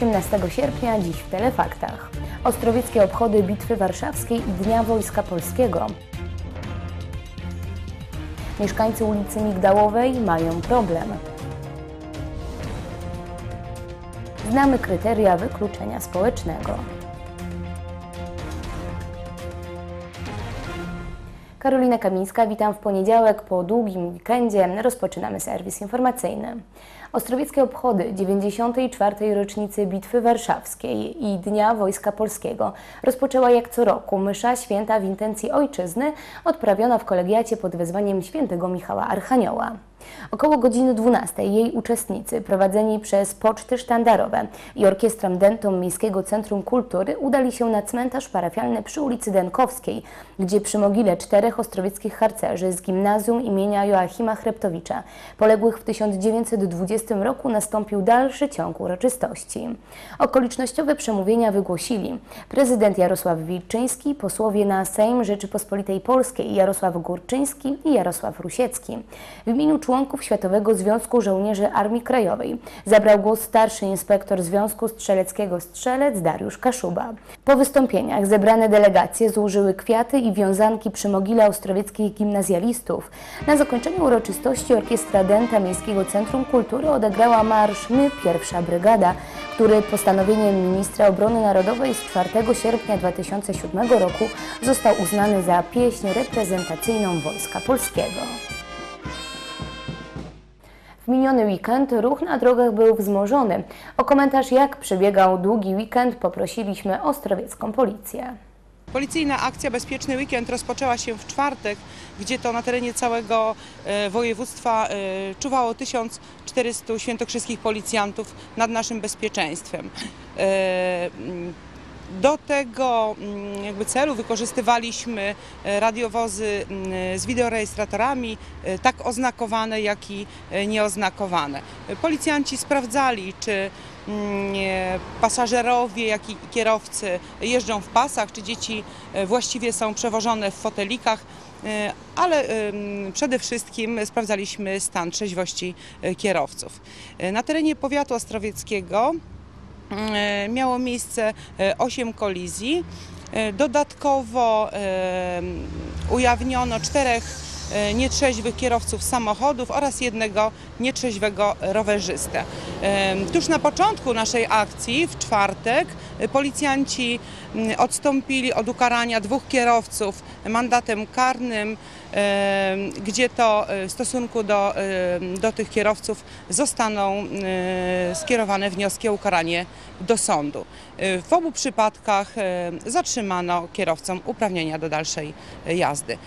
18 sierpnia, dziś w Telefaktach. Ostrowieckie obchody Bitwy Warszawskiej i Dnia Wojska Polskiego. Mieszkańcy ulicy Migdałowej mają problem. Znamy kryteria wykluczenia społecznego. Karolina Kamińska, witam w poniedziałek po długim weekendzie. Rozpoczynamy serwis informacyjny. Ostrowieckie obchody 94. rocznicy Bitwy Warszawskiej i Dnia Wojska Polskiego rozpoczęła jak co roku msza święta w intencji ojczyzny, odprawiona w kolegiacie pod wezwaniem świętego Michała Archanioła. Około godziny 12 jej uczestnicy, prowadzeni przez poczty sztandarowe i orkiestrę Dentom Miejskiego Centrum Kultury, udali się na cmentarz parafialny przy ulicy Denkowskiej, gdzie przy mogile czterech ostrowieckich harcerzy z gimnazjum imienia Joachima Chreptowicza, poległych w 1920 roku, nastąpił dalszy ciąg uroczystości. Okolicznościowe przemówienia wygłosili prezydent Jarosław Wilczyński, posłowie na Sejm Rzeczypospolitej Polskiej Jarosław Górczyński i Jarosław Rusiecki. W imieniu członków Światowego Związku Żołnierzy Armii Krajowej zabrał głos starszy inspektor Związku Strzeleckiego Strzelec Dariusz Kaszuba. Po wystąpieniach zebrane delegacje złożyły kwiaty i wiązanki przy mogile ostrowieckich gimnazjalistów. Na zakończenie uroczystości Orkiestra Denta Miejskiego Centrum Kultury odegrała marsz My Pierwsza Brygada, który postanowieniem ministra obrony narodowej z 4 sierpnia 2007 roku został uznany za pieśń reprezentacyjną Wojska Polskiego. Miniony weekend ruch na drogach był wzmożony. O komentarz jak przebiegał długi weekend poprosiliśmy ostrowiecką policję. Policyjna akcja Bezpieczny Weekend rozpoczęła się w czwartek, gdzie to na terenie całego e, województwa e, czuwało 1400 świętokrzyskich policjantów nad naszym bezpieczeństwem. Do tego mm, jakby celu wykorzystywaliśmy e, radiowozy mm, z wideorejestratorami, e, tak oznakowane, jak i e, nieoznakowane. Policjanci sprawdzali, czy mm, pasażerowie, jak i kierowcy jeżdżą w pasach, czy dzieci właściwie są przewożone w fotelikach, ale przede wszystkim sprawdzaliśmy stan trzeźwości kierowców. Na terenie powiatu ostrowieckiego miało miejsce 8 kolizji. E, Dodatkowo e, ujawniono czterech e, nietrzeźwych kierowców samochodów oraz jednego nietrzeźwego rowerzystę. E, Tuż na początku naszej akcji, w czwartek, e, policjanci odstąpili od ukarania dwóch kierowców mandatem karnym, e, gdzie to e, w stosunku do, do tych kierowców zostaną e, skierowane wnioski o ukaranie do sądu. E, W obu przypadkach zatrzymano kierowcom uprawnienia do dalszej jazdy.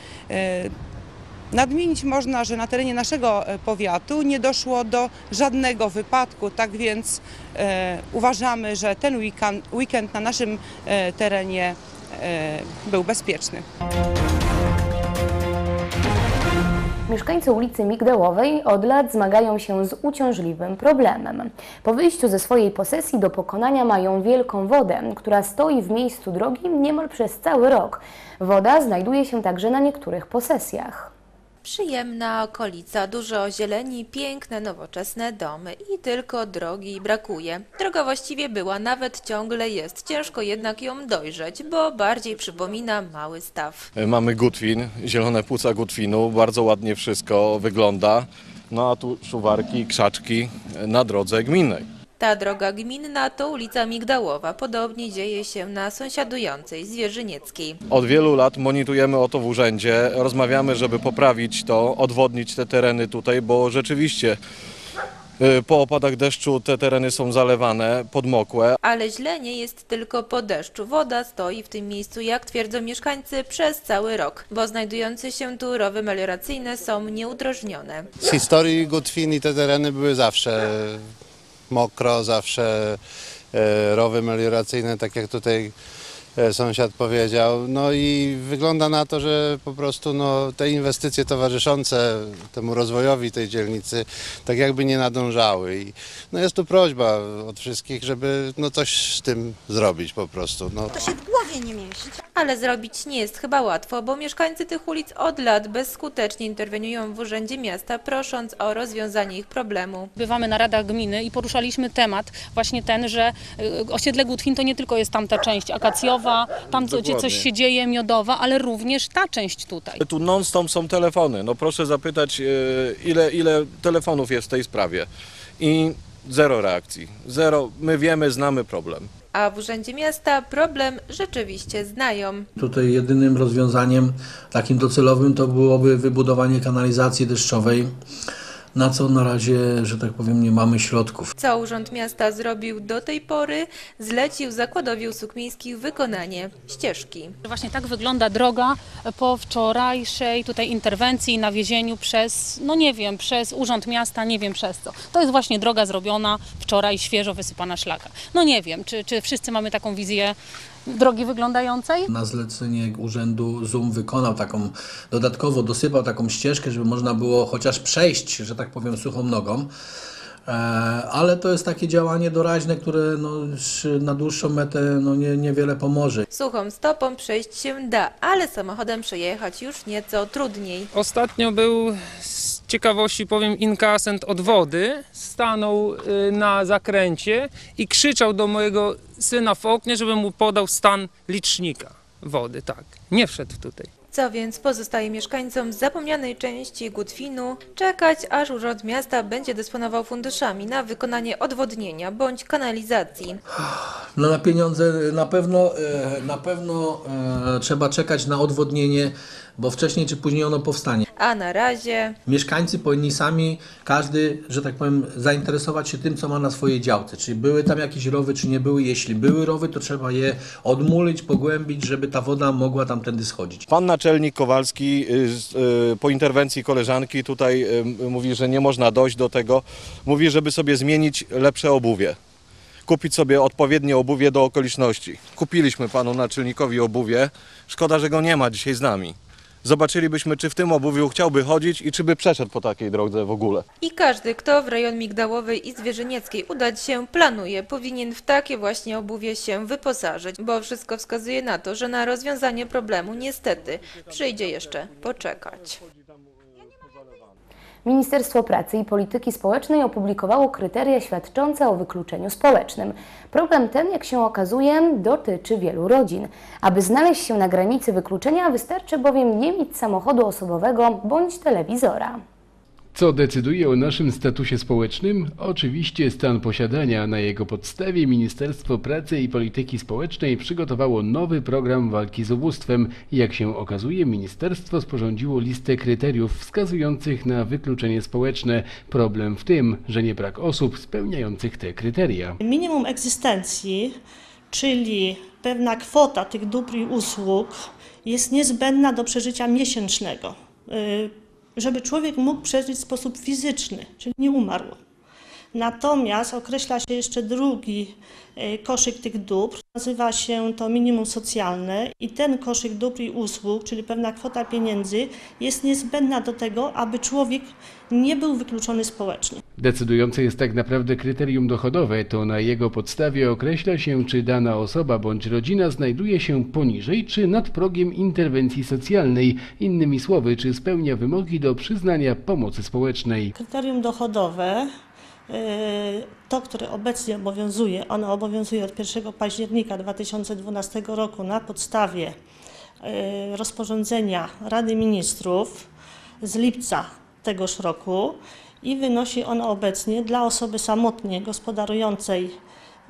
Nadmienić można, że na terenie naszego powiatu nie doszło do żadnego wypadku, tak więc e, uważamy, że ten weekend, weekend na naszym e, terenie e, był bezpieczny. Mieszkańcy ulicy Migdałowej od lat zmagają się z uciążliwym problemem. Po wyjściu ze swojej posesji do pokonania mają wielką wodę, która stoi w miejscu drogi niemal przez cały rok. Woda znajduje się także na niektórych posesjach. Przyjemna okolica, dużo zieleni, piękne, nowoczesne domy i tylko drogi brakuje. Droga właściwie była, nawet ciągle jest. Ciężko jednak ją dojrzeć, bo bardziej przypomina mały staw. Mamy Gutwin, zielone płuca Gutwinu, bardzo ładnie wszystko wygląda. No a tu szuwarki, krzaczki na drodze gminnej. Ta droga gminna to ulica Migdałowa. Podobnie dzieje się na sąsiadującej Zwierzynieckiej. Od wielu lat monitorujemy o to w urzędzie, rozmawiamy, żeby poprawić to, odwodnić te tereny tutaj, bo rzeczywiście y, po opadach deszczu te tereny są zalewane, podmokłe, Ale źle nie jest tylko po deszczu. Woda stoi w tym miejscu, jak twierdzą mieszkańcy, przez cały rok, bo znajdujące się tu rowy melioracyjne są nieudrożnione. Z historii Gutwin i te tereny były zawsze mokro, zawsze e, rowy melioracyjne, tak jak tutaj e, sąsiad powiedział. No i wygląda na to, że po prostu no, te inwestycje towarzyszące temu rozwojowi tej dzielnicy tak jakby nie nadążały. I, no jest tu prośba od wszystkich, żeby no, coś z tym zrobić po prostu. No. To się w mnie nie mieści. Ale zrobić nie jest chyba łatwo, bo mieszkańcy tych ulic od lat bezskutecznie interweniują w Urzędzie Miasta, prosząc o rozwiązanie ich problemu. Bywamy na radach gminy i poruszaliśmy temat właśnie ten, że y, osiedle Gutwin to nie tylko jest tamta część akacjowa, tam co- gdzie coś Dokładnie. się dzieje, miodowa, ale również ta część tutaj. Tu non-stop są telefony. No proszę zapytać, e, ile, ile telefonów jest w tej sprawie. I zero reakcji. Zero. My wiemy, znamy problem. A w Urzędzie Miasta problem rzeczywiście znają. Tutaj jedynym rozwiązaniem takim docelowym to byłoby wybudowanie kanalizacji deszczowej, na co na razie, że tak powiem, nie mamy środków. Co Urząd Miasta zrobił do tej pory? Zlecił Zakładowi Usług Miejskich wykonanie ścieżki. Właśnie tak wygląda droga po wczorajszej tutaj interwencji, nawiezieniu przez, no nie wiem, przez Urząd Miasta, nie wiem przez co. To jest właśnie droga zrobiona wczoraj, świeżo wysypana szlaka. No nie wiem, czy, czy wszyscy mamy taką wizję drogi wyglądającej? Na zlecenie urzędu ZUM wykonał taką, dodatkowo dosypał taką ścieżkę, żeby można było chociaż przejść, że tak powiem, suchą nogą. E, Ale to jest takie działanie doraźne, które no, na dłuższą metę no, nie, niewiele pomoże. Suchą stopą przejść się da, ale samochodem przejechać już nieco trudniej. Ostatnio był ciekawości powiem inkasent od wody, stanął y, na zakręcie i krzyczał do mojego syna w oknie, żeby mu podał stan licznika wody, tak. Nie wszedł tutaj. Co więc pozostaje mieszkańcom zapomnianej części Gutwinu czekać, aż Urząd Miasta będzie dysponował funduszami na wykonanie odwodnienia bądź kanalizacji. No na pieniądze na pewno, e, na pewno e, trzeba czekać na odwodnienie, bo wcześniej czy później ono powstanie. A na razie Mieszkańcy powinni sami, każdy, że tak powiem, zainteresować się tym, co ma na swojej działce. Czy były tam jakieś rowy, czy nie były. Jeśli były rowy, to trzeba je odmulić, pogłębić, żeby ta woda mogła tamtędy schodzić. Pan naczelnik Kowalski y, y, po interwencji koleżanki tutaj y, mówi, że nie można dojść do tego. Mówi, żeby sobie zmienić lepsze obuwie. Kupić sobie odpowiednie obuwie do okoliczności. Kupiliśmy panu naczelnikowi obuwie. Szkoda, że go nie ma dzisiaj z nami. Zobaczylibyśmy, czy w tym obuwiu chciałby chodzić i czy by przeszedł po takiej drodze w ogóle. i każdy, kto w rejon Migdałowej i Zwierzynieckiej udać się planuje, powinien w takie właśnie obuwie się wyposażyć, bo wszystko wskazuje na to, że na rozwiązanie problemu niestety przyjdzie jeszcze poczekać. Ministerstwo Pracy i Polityki Społecznej opublikowało kryteria świadczące o wykluczeniu społecznym. Problem ten, jak się okazuje, dotyczy wielu rodzin. Aby znaleźć się na granicy wykluczenia, wystarczy bowiem nie mieć samochodu osobowego bądź telewizora. Co decyduje o naszym statusie społecznym? Oczywiście stan posiadania. Na jego podstawie Ministerstwo Pracy i Polityki Społecznej przygotowało nowy program walki z ubóstwem. Jak się okazuje, ministerstwo sporządziło listę kryteriów wskazujących na wykluczenie społeczne. Problem w tym, że nie brak osób spełniających te kryteria. Minimum egzystencji, czyli pewna kwota tych dóbr i usług jest niezbędna do przeżycia miesięcznego. Żeby człowiek mógł przeżyć w sposób fizyczny, czyli nie umarł. Natomiast określa się jeszcze drugi y, koszyk tych dóbr, nazywa się to minimum socjalne i ten koszyk dóbr i usług, czyli pewna kwota pieniędzy, jest niezbędna do tego, aby człowiek nie był wykluczony społecznie. Decydujące jest tak naprawdę kryterium dochodowe, to na jego podstawie określa się, czy dana osoba bądź rodzina znajduje się poniżej czy nad progiem interwencji socjalnej, innymi słowy, czy spełnia wymogi do przyznania pomocy społecznej. Kryterium dochodowe, to, które obecnie obowiązuje, ono obowiązuje od 1 października 2012 roku na podstawie y, rozporządzenia Rady Ministrów z lipca tegoż roku i wynosi ono obecnie dla osoby samotnie gospodarującej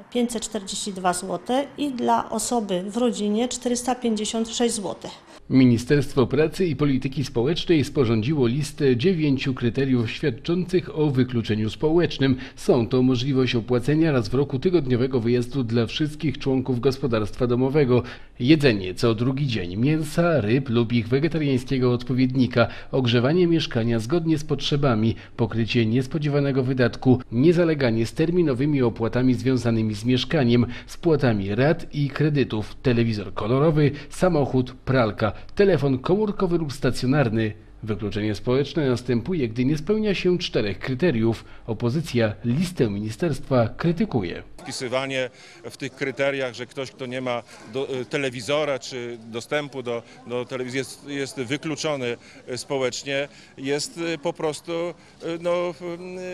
542 zł i dla osoby w rodzinie 456 zł. Ministerstwo Pracy i Polityki Społecznej sporządziło listę dziewięciu kryteriów świadczących o wykluczeniu społecznym. Są to możliwość opłacenia raz w roku tygodniowego wyjazdu dla wszystkich członków gospodarstwa domowego, jedzenie co drugi dzień mięsa, ryb lub ich wegetariańskiego odpowiednika, ogrzewanie mieszkania zgodnie z potrzebami, pokrycie niespodziewanego wydatku, niezaleganie z terminowymi opłatami związanymi z mieszkaniem, spłatami rat i kredytów, telewizor kolorowy, samochód, pralka, telefon komórkowy lub stacjonarny. Wykluczenie społeczne następuje, gdy nie spełnia się czterech kryteriów. Opozycja listę ministerstwa krytykuje. Wpisywanie w tych kryteriach, że ktoś, kto nie ma do, e, telewizora czy dostępu do, do telewizji jest, jest wykluczony e, społecznie, jest e, po prostu no,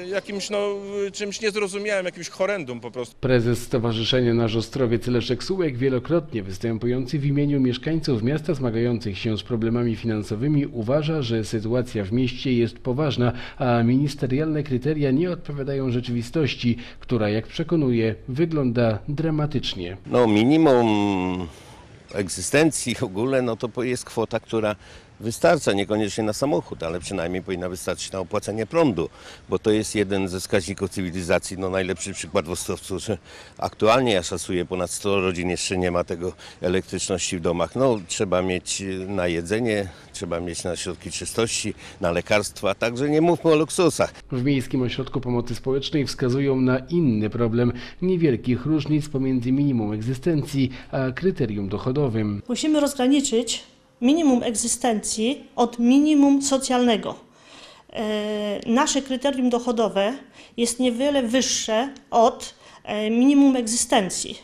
jakimś no, czymś niezrozumiałym, jakimś horrendum po prostu. Prezes Stowarzyszenia Nasz Ostrowiec Leszek Sułek, wielokrotnie występujący w imieniu mieszkańców miasta zmagających się z problemami finansowymi, uważa, że sytuacja w mieście jest poważna, a ministerialne kryteria nie odpowiadają rzeczywistości, która, jak przekonuje, wygląda dramatycznie. No minimum egzystencji w ogóle, no to jest kwota, która wystarcza, niekoniecznie na samochód, ale przynajmniej powinna wystarczyć na opłacenie prądu, bo to jest jeden ze wskaźników cywilizacji. No najlepszy przykład w Ostrowcu, że aktualnie ja szacuję ponad 100 rodzin jeszcze nie ma tego elektryczności w domach. No trzeba mieć na jedzenie, trzeba mieć na środki czystości, na lekarstwa, także nie mówmy o luksusach. W Miejskim Ośrodku Pomocy Społecznej wskazują na inny problem niewielkich różnic pomiędzy minimum egzystencji a kryterium dochodowym. Musimy rozgraniczyć minimum egzystencji od minimum socjalnego. E, Nasze kryterium dochodowe jest niewiele wyższe od e, minimum egzystencji.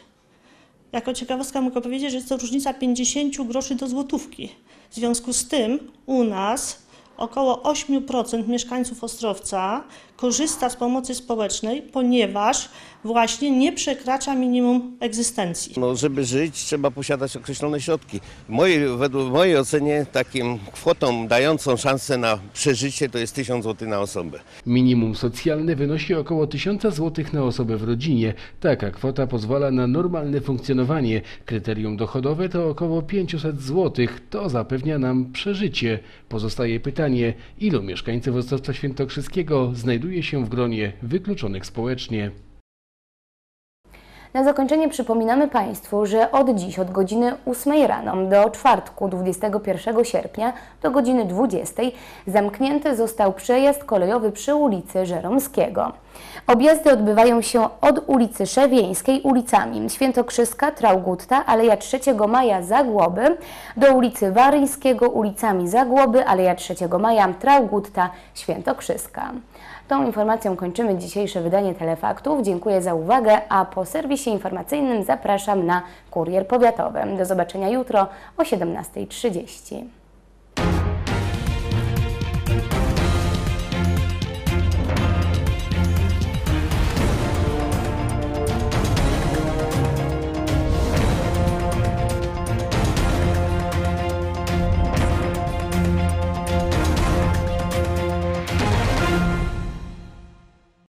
Jako ciekawostka mogę powiedzieć, że jest to różnica 50 groszy do złotówki. W związku z tym u nas około 8% mieszkańców Ostrowca korzysta z pomocy społecznej, ponieważ właśnie nie przekracza minimum egzystencji. No, żeby żyć, trzeba posiadać określone środki. W mojej, według mojej ocenie takim kwotą dającą szansę na przeżycie to jest 1000 zł na osobę. Minimum socjalne wynosi około 1000 zł na osobę w rodzinie. Taka kwota pozwala na normalne funkcjonowanie. Kryterium dochodowe to około 500 zł. To zapewnia nam przeżycie. Pozostaje pytanie, ilu mieszkańców Ostrowca Świętokrzyskiego znajduje się w gronie wykluczonych społecznie. Na zakończenie przypominamy Państwu, że od dziś, od godziny 8 rano do czwartku 21 sierpnia do godziny 20 zamknięty został przejazd kolejowy przy ulicy Żeromskiego. Objazdy odbywają się od ulicy Szewieńskiej ulicami Świętokrzyska, Traugutta, Aleja 3 Maja, Zagłoby do ulicy Waryńskiego ulicami Zagłoby, Aleja 3 Maja, Traugutta, Świętokrzyska. Tą informacją kończymy dzisiejsze wydanie Telefaktów. Dziękuję za uwagę, a po serwisie informacyjnym zapraszam na Kurier Powiatowy. Do zobaczenia jutro o 17.30.